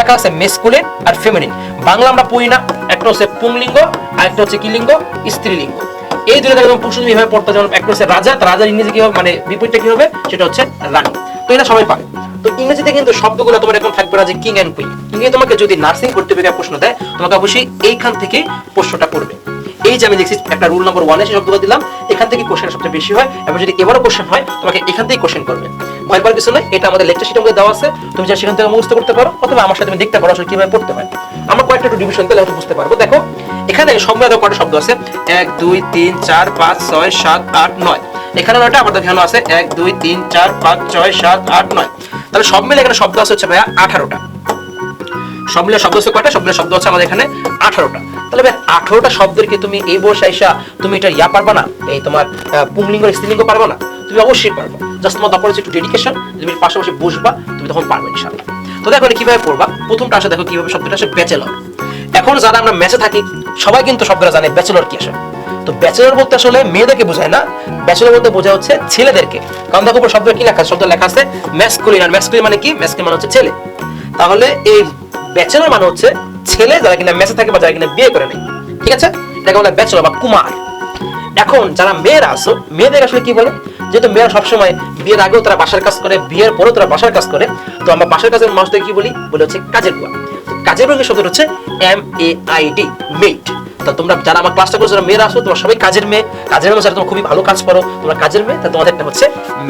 লেখা আছে মেসকুলিন আর ফেমিনিন বাংলা আমরা পড়ি না, একটা হচ্ছে পুংলিঙ্গ আর একটা হচ্ছে স্ত্রীলিঙ্গ। এই দুটো দেখবেন পুরুষ পড়তে যেমন একটা হচ্ছে রাজা রাজার ইংরেজি কি হবে? মানে বিপরীতটা কি হবে? সেটা হচ্ছে রানী। তো এটা সবাই পাবে তো ইংরেজিতে কিন্তু শব্দগুলো তোমার থাকবে না যে কিং এন্ড কুইন ইংরেজি তোমাকে যদি নার্সিং করতে পেরে প্রশ্ন দেয়, তোমাকে অবশ্যই এইখান থেকে প্রশ্নটা করবে। এই যে আমি দেখছি একটা রুল নম্বর ওয়ানে সেই শব্দগুলো দিলাম, এখান থেকে কোশ্চেন সবচেয়ে বেশি হয়, এবং যদি এবারও কোশ্চেন হয়, তোমাকে এখান থেকেই কোশ্চেন করবে। ভয় পাওয়ার কিছু নয়, এটা আমাদের লেকচার শিটের মধ্যে দেওয়া আছে, তুমি যা সেখান থেকে মুখস্থ করতে পারো, অথবা আমার সাথে তুমি দেখতে পারো আসলে কীভাবে পড়তে হয়। আমরা কয়েকটা একটু ডিভিশন দিলে বুঝতে পারব। দেখো, এখানে সম্রাট কয়টা শব্দ আছে? এক, দুই, তিন, চার, পাঁচ, ছয়, সাত, আট, নয়। এখানে নয়টা আমাদের এখানে আছে। এক, দুই, তিন, চার, পাঁচ, ছয়, সাত, আট, নয়। তাহলে সব মিলে এখানে শব্দ আছে হচ্ছে ভাইয়া আঠারোটা। সব মিলে শব্দ হচ্ছে কয়টা? সব মিলে শব্দ হচ্ছে আমাদের এখানে আঠারোটা। তাহলে ভাই, আঠারোটা শব্দের কি তুমি এই বসে আইসা তুমি এটা ইয়া পারবা না? এই তোমার পুংলিঙ্গ, স্ত্রীলিঙ্গ পারবা না? তুমি অবশ্যই পারবা। জাস্ট তোমার হচ্ছে একটু ডেডিকেশন তুমি পাশাপাশি বসবা, তুমি তখন পারবে ইনশাআল্লাহ। তো দেখো কীভাবে পড়বা প্রথমটা আসে দেখো কীভাবে শব্দটা আসে ব্যাচেলর এখন যারা আমরা ম্যাচে থাকি, সবাই কিন্তু শব্দটা জানে ব্যাচেলর কি আসে তো ব্যাচেলর বলতে আসলে মেয়েদেরকে বোঝায় না ব্যাচেলর বলতে বোঝা হচ্ছে ছেলেদেরকে। কারণ দেখো শব্দ কি লেখা শব্দ লেখা আছে ম্যাসকুলিন আর ম্যাসকুলিন মানে কি? ম্যাসকুলিন মানে হচ্ছে ছেলে। তাহলে এই ব্যাচেলর মানে হচ্ছে ছেলে যারা কিনা মেসে থাকে বা যারা কিনা বিয়ে করে নেই ঠিক আছে? এটাকে বলে ব্যাচেলর বা কুমার। এখন যারা মেয়েরা আছো, মেয়েদের আসলে কি বলে? যেহেতু মেয়েরা সবসময় বিয়ের আগেও তারা বাসার কাজ করে, বিয়ের পরেও তারা বাসার কাজ করে, তো আমরা বাসার কাজের মানুষদের কি বলি? বলে হচ্ছে কাজের বুয়া কাজের বুয়া শব্দ হচ্ছে M A I D maid তা তোমরা যারা আমার ক্লাসটা করছ, যারা মেয়েরা আসো তোমরা সবাই কাজের মেয়ে। কাজের মেয়ে তোমরা খুবই ভালো কাজ করো। তোমরা কাজের মেয়ে, তা তোমাদের একটা হচ্ছে